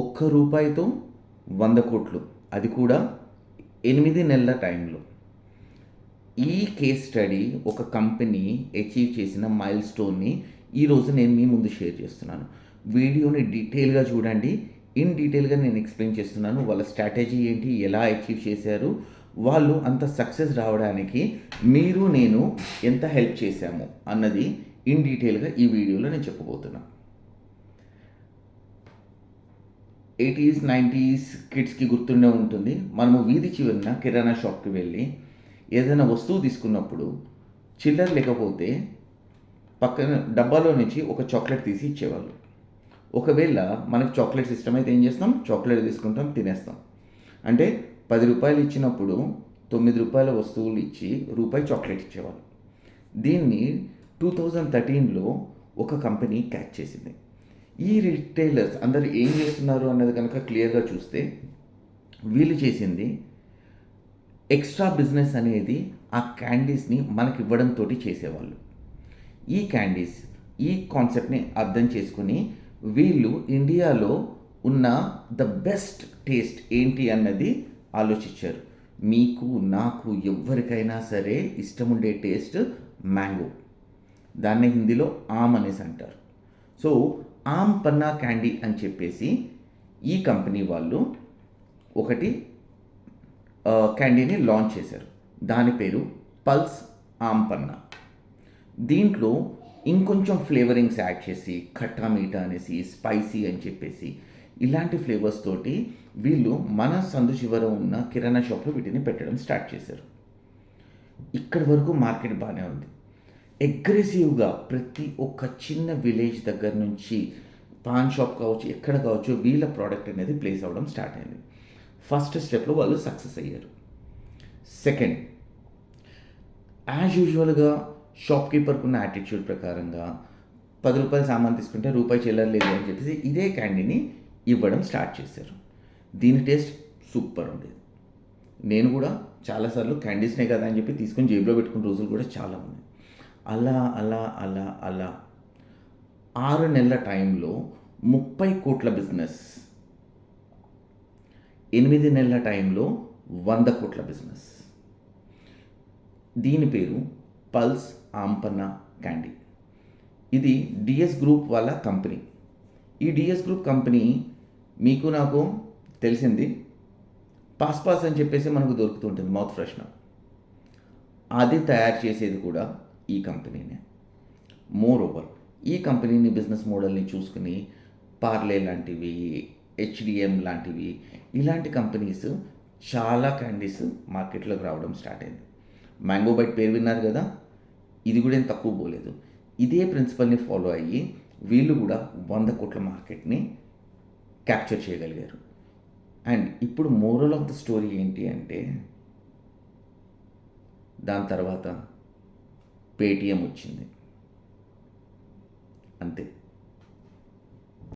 ఒక్క రూపాయితో వంద కోట్లు. అది కూడా ఎనిమిది నెలల టైంలో. ఈ కేస్ స్టడీ ఒక కంపెనీ అచీవ్ చేసిన మైల్ స్టోన్ని ఈరోజు నేను మీ ముందు షేర్ చేస్తున్నాను. వీడియోని డీటెయిల్గా చూడండి. ఇన్ డీటెయిల్గా నేను ఎక్స్ప్లెయిన్ చేస్తున్నాను వాళ్ళ స్ట్రాటజీ ఏంటి ఎలా అచీవ్ చేశారు వాళ్ళు అంత సక్సెస్ రావడానికి మీరు నేను ఎంత హెల్ప్ చేశాము అన్నది ఇన్ డీటెయిల్గా ఈ వీడియోలో నేను చెప్పబోతున్నాను ఎయిటీస్ నైంటీస్ కిడ్స్కి గుర్తుండే ఉంటుంది. మనము వీధి చివరిన కిరాణా షాప్కి వెళ్ళి ఏదైనా వస్తువు తీసుకున్నప్పుడు చిల్లర లేకపోతే పక్కన డబ్బాలో నుంచి ఒక చాక్లెట్ తీసి ఇచ్చేవాళ్ళు. ఒకవేళ మనకు చాక్లెట్స్ ఇష్టమైతే ఏం చేస్తాం? చాక్లెట్ తీసుకుంటాం తినేస్తాం. అంటే పది రూపాయలు ఇచ్చినప్పుడు తొమ్మిది రూపాయల వస్తువులు ఇచ్చి రూపాయి చాక్లెట్ ఇచ్చేవాళ్ళు. దీన్ని టూ థౌజండ్ థర్టీన్లో ఒక కంపెనీ క్యాచ్ చేసింది. ఈ రిటైలర్స్ అందరు ఏం చేస్తున్నారు అన్నది కనుక క్లియర్గా చూస్తే వీళ్ళు చేసింది ఎక్స్ట్రా బిజినెస్ అనేది ఆ క్యాండీస్ని మనకి ఇవ్వడంతో చేసేవాళ్ళు. ఈ క్యాండీస్ ఈ కాన్సెప్ట్ని అర్థం చేసుకుని వీళ్ళు ఇండియాలో ఉన్న ద బెస్ట్ టేస్ట్ ఏంటి అన్నది ఆలోచించారు. మీకు నాకు ఎవరికైనా సరే ఇష్టం ఉండే టేస్ట్ మ్యాంగో దాన్ని హిందీలో ఆమ్ అనేసి అంటారు. సో ఆమ్ పన్నా క్యాండీ అని చెప్పేసి ఈ కంపెనీ వాళ్ళు ఒకటి క్యాండీని లాంచ్ చేశారు. దాని పేరు పల్స్ ఆమ్ పన్నా. దీంట్లో ఇంకొంచెం ఫ్లేవరింగ్స్ యాడ్ చేసి ఖట్టా మీఠా అనేసి స్పైసీ అని చెప్పేసి ఇలాంటి ఫ్లేవర్స్ తోటి వీళ్ళు మన సందు చివర ఉన్న కిరాణా షాప్లో వీటిని పెట్టడం స్టార్ట్ చేశారు. ఇక్కడి వరకు మార్కెట్ బాగానే ఉంది. అగ్రెసివ్గా ప్రతి ఒక్క చిన్న విలేజ్ దగ్గర నుంచి పాన్ షాప్ కావచ్చు ఎక్కడ కావచ్చు వీళ్ళ ప్రోడక్ట్ అనేది ప్లేస్ అవ్వడం స్టార్ట్ అయింది. ఫస్ట్ స్టెప్లో వాళ్ళు సక్సెస్ అయ్యారు. సెకండ్ యాజ్ యూజువల్గా షాప్ కీపర్కి ఉన్న యాటిట్యూడ్ ప్రకారంగా పది రూపాయలు సామాన్ తీసుకుంటే రూపాయి చెల్లర్లేదు అని చెప్పేసి ఇదే క్యాండీని ఇవ్వడం స్టార్ట్ చేశారు. దీని టేస్ట్ సూపర్ ఉండేది. నేను కూడా చాలాసార్లు క్యాండీస్నే కదా అని చెప్పి తీసుకొని జేబులో పెట్టుకున్న రోజులు కూడా చాలా ఉన్నాయి. అలా అలా అలా అలా. ఆరు నెలల టైంలో ముప్పై కోట్ల బిజినెస్. ఎనిమిది నెలల టైంలో వంద కోట్ల బిజినెస్. దీని పేరు పల్స్ ఆంపన్న క్యాండీ. ఇది డిఎస్ గ్రూప్ వాళ్ళ కంపెనీ. ఈ డిఎస్ గ్రూప్ కంపెనీ మీకు నాకు తెలిసింది. పాస్ పాస్ అని చెప్పేసి మనకు దొరుకుతుంటుంది మౌత్ ఫ్రెషనర్. అది తయారు చేసేది కూడా ఈ కంపెనీనే. మోర్ ఓవర్ ఈ కంపెనీని బిజినెస్ మోడల్ని చూసుకుని పార్లే లాంటివి హెచ్డిఎం లాంటివి ఇలాంటి కంపెనీస్ చాలా క్యాండీస్ మార్కెట్లోకి రావడం స్టార్ట్ అయింది. మ్యాంగో బైట్ పేరు విన్నారు కదా? ఇది కూడా ఏం తక్కువ పోలేదు. ఇదే ప్రిన్సిపల్ని ఫాలో అయ్యి వీళ్ళు కూడా వంద కోట్ల మార్కెట్ని క్యాప్చర్ చేయగలిగారు. అండ్ ఇప్పుడు మోరల్ ఆఫ్ ద స్టోరీ ఏంటి అంటే దాని తర్వాత పేటీఎం వచ్చింది. అంతే.